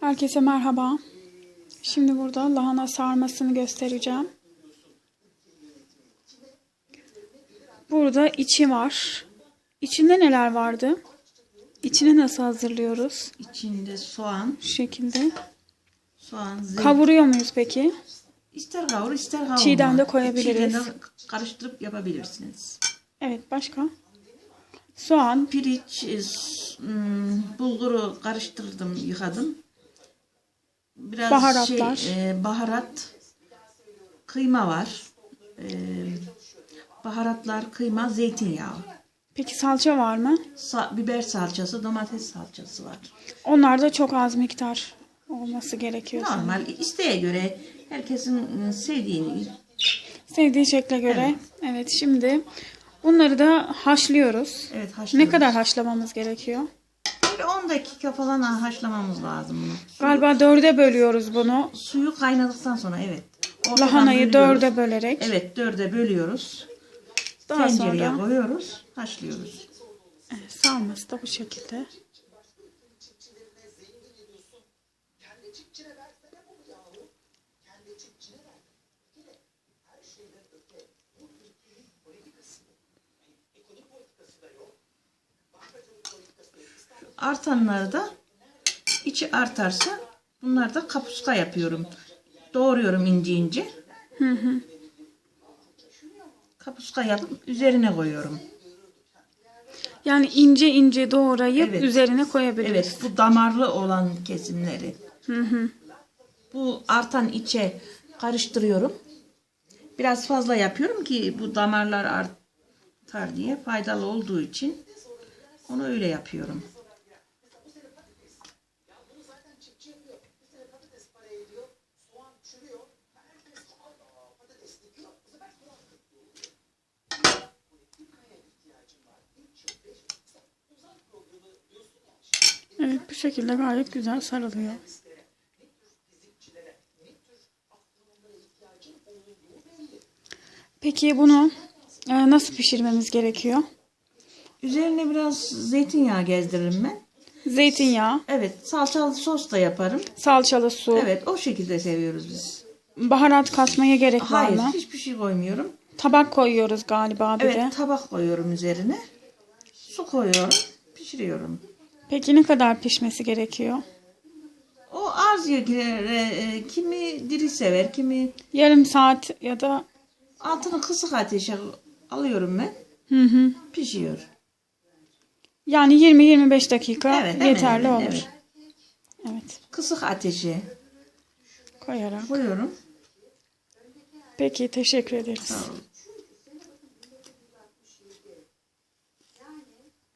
Herkese merhaba. Şimdi burada lahana sarmasını göstereceğim. Burada içi var. İçinde neler vardı? İçini nasıl hazırlıyoruz? İçinde soğan, Şu şekilde. soğan, zeytin. Kavuruyor muyuz peki? İster kavur ister kavurma. Çiğden de koyabiliriz. Çiğden de karıştırıp yapabilirsiniz. Evet başka? Soğan, Piriç, e, hmm, bulguru karıştırdım, yıkadım. Biraz Baharatlar. Şey, e, baharat, kıyma var. E, baharatlar, kıyma, zeytinyağı. peki salça var mı? Sa- biber salçası, domates salçası var. Onlar da çok az miktar olması gerekiyor. Normal isteğe göre herkesin e, sevdiğini Sevdiği şekle göre. Evet. şimdi bunları da haşlıyoruz. evet Ne haşlıyoruz. kadar haşlamamız gerekiyor? Böyle 10 dakika falan haşlamamız lazım bunu. Galiba dörde bölüyoruz bunu. Suyu kaynadıktan sonra evet. Ortadan Lahanayı bölüyoruz. dörde bölerek. Evet dörde bölüyoruz. Daha Tencereye sonra koyuyoruz. Haşlıyoruz. Evet, sarması da bu şekilde. Artanları da içi artarsa bunlar da kapuska yapıyorum. Doğruyorum ince ince. Kapuska yapıp üzerine koyuyorum. Yani ince ince doğrayıp Evet. üzerine koyabiliriz. Evet bu damarlı olan kesimleri. Bu artan içe karıştırıyorum. Biraz fazla yapıyorum ki bu damarlar artar diye faydalı olduğu için onu öyle yapıyorum. Evet bu şekilde gayet güzel sarılıyor. Peki bunu e, nasıl pişirmemiz gerekiyor? Üzerine biraz zeytinyağı gezdiririm ben. Zeytinyağı, Evet salçalı sos da yaparım. salçalı su, Evet o şekilde seviyoruz biz. baharat katmaya gerek var Hayır mı? hiçbir şey koymuyorum. Tabak koyuyoruz galiba bir Evet de. tabak koyuyorum üzerine. Su koyuyorum. Pişiriyorum. Peki ne kadar pişmesi gerekiyor? O az girer. e, kimi diri sever, kimi Yarım saat ya da altını kısık ateşe alıyorum ben. hı hı. Pişiyor. Yani 20-25 dakika Evet, yeterli hemen, olur. evet. evet. Kısık ateşe Koyarak. koyuyorum. Peki teşekkür ederiz. Sağ olun.